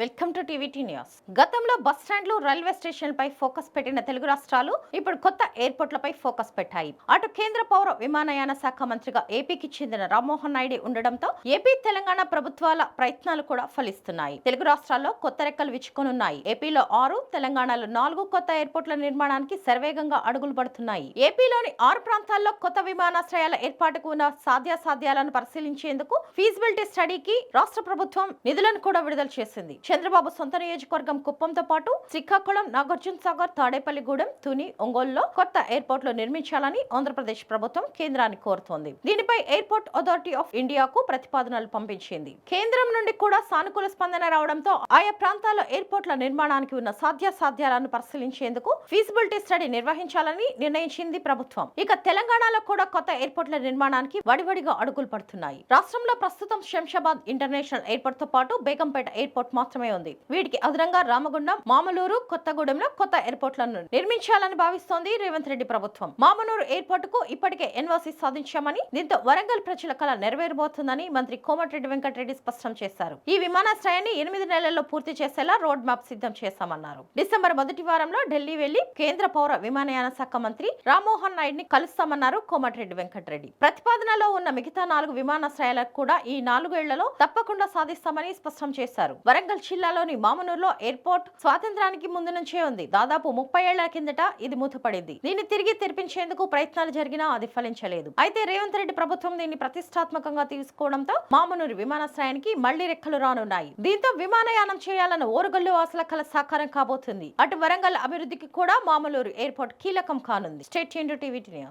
Welcome to TVT news. గతంలో bus స్టాండ్లు railway స్టేషన్లపై ఫోకస్ పెట్టిన తెలుగు రాష్ట్రాలు ఇప్పుడు కొత్త ఎయిర్పోర్ట్లపై ఫోకస్ పెట్టాయి. అటు కేంద్ర పౌర విమానయాన శాఖ మంత్రిగా ఏపీకి చెందిన రామ్మోహన్ నాయుడు ఉండడంతో ఏపీ తెలంగాణ ప్రభుత్వాల ప్రయత్నాలు కూడా ఫలిస్తున్నాయి. తెలుగు రాష్ట్రాల్లో కొత్త రెక్కలు విచ్చుకొనున్నాయి. ఏపీలో ఆరు తెలంగాణలో నాలుగు కొత్త ఎయిర్పోర్ట్ల నిర్మాణానికి శరవేగంగా అడుగులు పడుతున్నాయి. ఏపీలోని ఆరు ప్రాంతాల్లో కొత్త విమానాశ్రయాల ఏర్పాటుకు ఉన్న సాధ్యాసాధ్యాలను పరిశీలించేందుకు ఫీజిబిలిటీ స్టడీకి రాష్ట్ర ప్రభుత్వం నిధులను కూడా విడుదల చేసింది. చంద్రబాబు సొంత నియోజకవర్గం కుప్పంతో పాటు శ్రీకాకుళం నాగార్జున సాగర్ తాడేపల్లిగూడెం తుని ఒంగోలులో కొత్త ఎయిర్పోర్ట్లు నిర్మించాలని ఆంధ్రప్రదేశ్ ప్రభుత్వం కేంద్రాన్ని కోరుతోంది. దీనిపై ఎయిర్పోర్ట్ అథారిటీ ఆఫ్ ఇండియాకు ప్రతిపాదనలు పంపించింది. కేంద్రం నుండి కూడా సానుకూల స్పందన రావడంతో ఆయా ప్రాంతాల్లో ఎయిర్పోర్ట్ల నిర్మాణానికి ఉన్న సాధ్యాసాధ్యాలను పరిశీలించేందుకు ఫీజిబిలిటీ స్టడీ నిర్వహించాలని నిర్ణయించింది ప్రభుత్వం. ఇక తెలంగాణలో కూడా కొత్త ఎయిర్పోర్ట్ల నిర్మాణానికి వడివడిగా అడుగులు పడుతున్నాయి. రాష్ట్రంలో ప్రస్తుతం శంషాబాద్ ఇంటర్నేషనల్ ఎయిర్పోర్ట్తో పాటు బేగంపేట ఎయిర్పోర్ట్ మాత్రం మాత్రమే ఉంది. వీటికి అదనంగా రామగుండం మామలూరు కొత్తగూడెంలో కొత్త ఎయిర్పోర్ట్లను నిర్మించాలని భావిస్తోంది రేవంత్ రెడ్డి ప్రభుత్వం. మామనూరు ఎయిర్పోర్ట్కు ఇప్పటికే ఎన్ఓసి సాధించామని దీంతో వరంగల్ ప్రజల కళ నెరవేరబోతుందని మంత్రి కోమటిరెడ్డి వెంకటరెడ్డి స్పష్టం చేశారు. ఈ విమానాశ్రయాన్ని ఎనిమిది నెలల్లో పూర్తి చేసేలా రోడ్ మ్యాప్ సిద్ధం చేశామన్నారు. డిసెంబర్ మొదటి వారంలో ఢిల్లీ వెళ్ళి కేంద్ర పౌర విమానయాన శాఖ మంత్రి రామ్మోహన్ నాయుడిని కలుస్తామన్నారు కోమటిరెడ్డి వెంకటరెడ్డి. ప్రతిపాదనలో ఉన్న మిగతా నాలుగు విమానాశ్రయాలకు కూడా ఈ నాలుగేళ్ళలో తప్పకుండా సాధిస్తామని స్పష్టం చేశారు. వరంగల్ జిల్లాలోని మామనూరులో ఎయిర్పోర్ట్ స్వాతంత్రానికి ముందు నుంచే ఉంది. దాదాపు ముప్పై ఏళ్ళ కిందట ఇది మూతపడింది. దీన్ని తిరిగి తెరిపించేందుకు ప్రయత్నాలు జరిగినా అది ఫలించలేదు. అయితే రేవంత్ రెడ్డి ప్రభుత్వం దీన్ని ప్రతిష్టాత్మకంగా తీసుకోవడంతో మామనూరు విమానాశ్రయానికి మళ్ళీ రెక్కలు రానున్నాయి. దీంతో విమానయానం చేయాలన్న ఓరుగల్లు ఆశల కల సాకారం కాబోతుంది. అటు వరంగల్ అభివృద్ధికి కూడా మామలూరు ఎయిర్పోర్ట్ కీలకం కానుంది. State TV news.